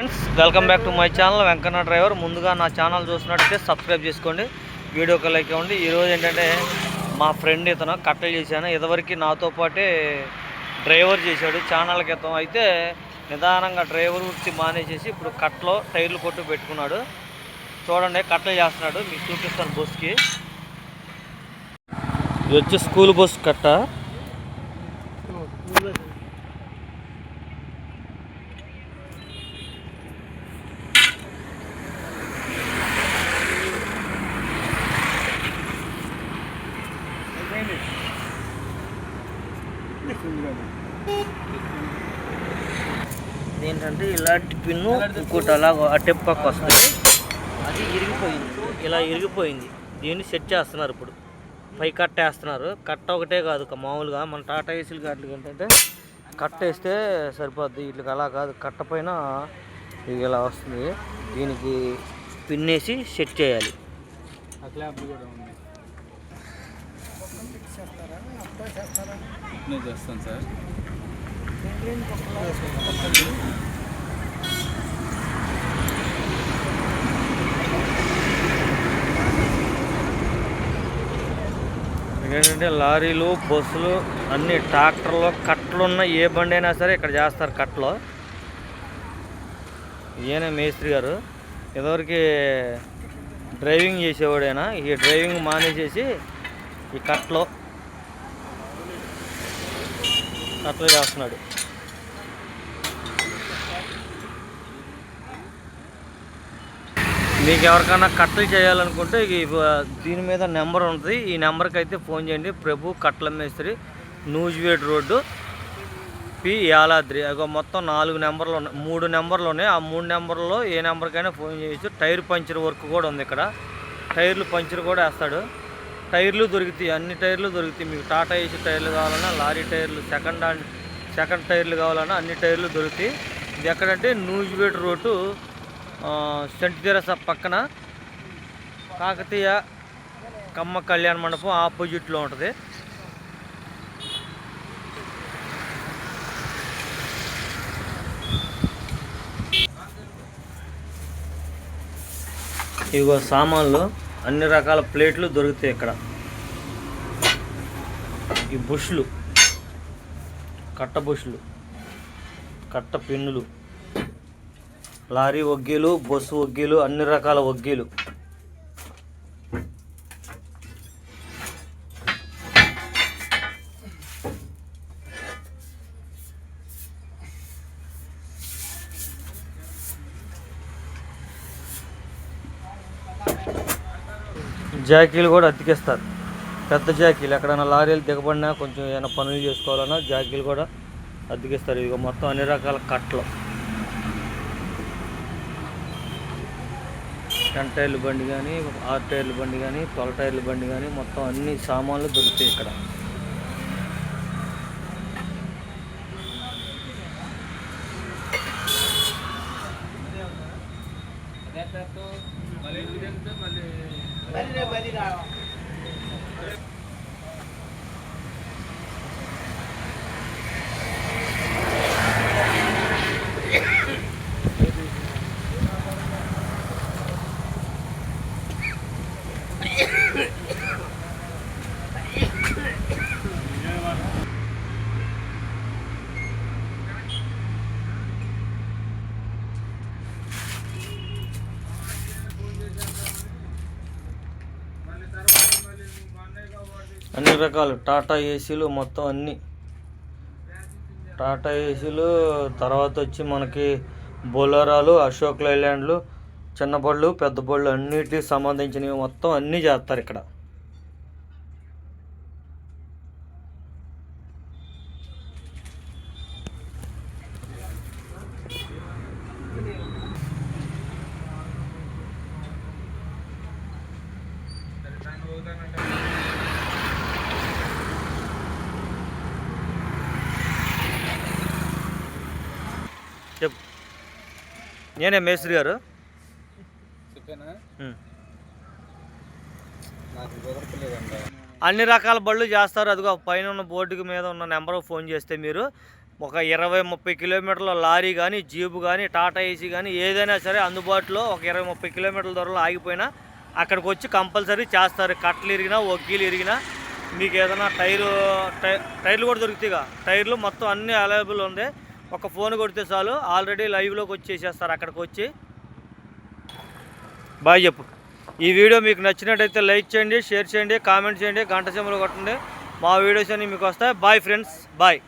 Friends welcome back to my channel Venkanna driver. ముందుగా నా channel చూసినట్టయితే సబ్స్క్రైబ్ చేసుకోండి. వీడియోకి లైక్ ఇవ్వండి. ఈరోజు ఏంటంటే మా ఫ్రెండ్ ఇతను కట్టలు చేశాను. ఇదివరకు నాతో పాటే డ్రైవర్ చేశాడు. ఛానల్ క్రితం అయితే నిదానంగా డ్రైవర్ వృత్తి మానేసేసి ఇప్పుడు కట్టలో టైర్లు కొట్టు పెట్టుకున్నాడు. చూడండి కట్టలు చేస్తున్నాడు. మీకు చూపిస్తాను బస్కి. ఇది వచ్చి స్కూల్ బస్ కట్ట. ఏంటంటే ఇలాంటి పిన్ను ఇంకోటి అలా అట్టెప్ పక్క వస్తుంది. అది ఇరిగిపోయింది. ఇలా ఇరిగిపోయింది. దీన్ని సెట్ చేస్తున్నారు ఇప్పుడు. పై కట్ట వేస్తున్నారు. కట్ట ఒకటే కాదు మామూలుగా మన టాటా ఏసీలు గాట్లకి ఏంటంటే కట్ట వేస్తే సరిపోద్ది. వీటికి అలా కాదు. కట్ట పైన ఇది ఇలా వస్తుంది. దీనికి పిన్నేసి సెట్ చేయాలి. చేస్తాను సార్. ఏంటంటే లారీలు బస్సులు అన్ని ట్రాక్టర్లు కట్టలు ఉన్న ఏ బండి అయినా సరే ఇక్కడ చేస్తారు కట్టలో. ఈయన మేస్త్రి గారు. ఇదివరకు డ్రైవింగ్ చేసేవాడైనా? ఈ డ్రైవింగ్ మానేసేసి ఈ కట్టలో కట్లు చేస్తున్నాడు. మీకు ఎవరికైనా కట్టలు చేయాలనుకుంటే ఈ దీని మీద నెంబర్ ఉంటుంది. ఈ నెంబర్కి అయితే ఫోన్ చేయండి. ప్రభు కట్ల మేస్త్రి నూజివేడ్ రోడ్డు పి యాలాద్రి. అగో మొత్తం నాలుగు నెంబర్లు ఉన్నాయి. మూడు నెంబర్లు ఉన్నాయి. ఆ మూడు నెంబర్లో ఏ నెంబర్కైనా ఫోన్ చేయొచ్చు. టైర్ పంచర్ వర్క్ కూడా ఉంది ఇక్కడ. టైర్లు పంచర్ కూడా వేస్తాడు. టైర్లు దొరుకుతాయి. అన్ని టైర్లు దొరుకుతాయి. మీకు టాటా ఏసీ టైర్లు కావాలన్నా లారీ టైర్లు సెకండ్ హ్యాండ్ సెకండ్ టైర్లు కావాలన్నా అన్ని టైర్లు దొరుకుతాయి. ఇది ఎక్కడంటే నూజివేడ్ రోడ్డు సెంట్ తెరస పక్కన కాకతీయ కమ్మ కళ్యాణ మండపం ఆపోజిట్లో ఉంటుంది. ఇగో సామాన్లు అన్ని రకాల ప్లేట్లు దొరుకుతాయి ఇక్కడ. ఈ బుష్లు కట్ట బుష్లు కట్ట పిన్నులు. లారీ ఒగ్గీలు బస్సు ఒగ్గీలు అన్ని రకాల ఒగ్గీలు. జాకీలు కూడా అతికేస్తారు. పెద్ద జాకీలు ఎక్కడైనా లారీలు దిగబడినా కొంచెం ఏమైనా పనులు చేసుకోవాలన్నా జాకీలు కూడా అతికిస్తారు. ఇక మొత్తం అన్ని రకాల కట్టలు. టెన్ టైర్ల బండి కానీ ఆరు టైర్ల బండి కానీ ట్వెల్వ్ టైర్ల బండి కానీ మొత్తం అన్ని సామాన్లు దొరుకుతాయి ఇక్కడ. అన్ని రకాలు. టాటా ఏసీలు మొత్తం అన్నీ. టాటా ఏసీలు తర్వాత వచ్చి మనకి బొలరాలు అశోక్ లైలాండ్లు చిన్న బళ్ళు పెద్ద బళ్ళు అన్నిటికి సంబంధించినవి మొత్తం అన్నీ చేస్తారు ఇక్కడ. చెప్పు. నేనే మేస్త్రి గారు. అన్ని రకాల బళ్ళు చేస్తారు. అదిగో పైన ఉన్న బోర్డుకి మీద ఉన్న నెంబర్ ఫోన్ చేస్తే మీరు ఒక ఇరవై ముప్పై కిలోమీటర్ల లారీ కానీ జీపు కానీ టాటా ఏసీ కానీ ఏదైనా సరే అందుబాటులో ఒక ఇరవై ముప్పై కిలోమీటర్ల దూరంలో ఆగిపోయినా అక్కడికి వచ్చి కంపల్సరీ చేస్తారు. కట్టలు ఇరిగినా ఒగ్గీలు ఇరిగినా మీకు ఏదైనా టైరు టై- టైర్లు కూడా దొరుకుతాయిగా. టైర్లు మొత్తం అన్నీ అవైలబుల్ ఉంది ఒక ఫోన్ కొడితే చాలు ఆల్రెడీ లైవ్లోకి వచ్చేసేస్తారు అక్కడికి వచ్చి. బాయ్ చెప్పు. ఈ వీడియో మీకు నచ్చినట్టయితే లైక్ చేయండి షేర్ చేయండి కామెంట్ చేయండి గంట సింబల్ కొట్టండి. మా వీడియోస్ అన్నీ మీకు వస్తాయి. Bye friends bye.